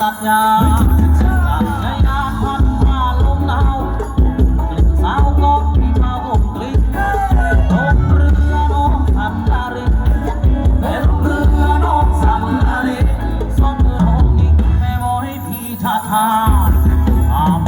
ตัดยาตัอาพันพาลมหนากลิ่นสาวก็มีเมาอกลิ้นลงเรือน้องสันลาริเป็นเรือน้อสันลาริสมโลงิกแม่โมให้พี่ชาทาอ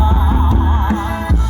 Ah.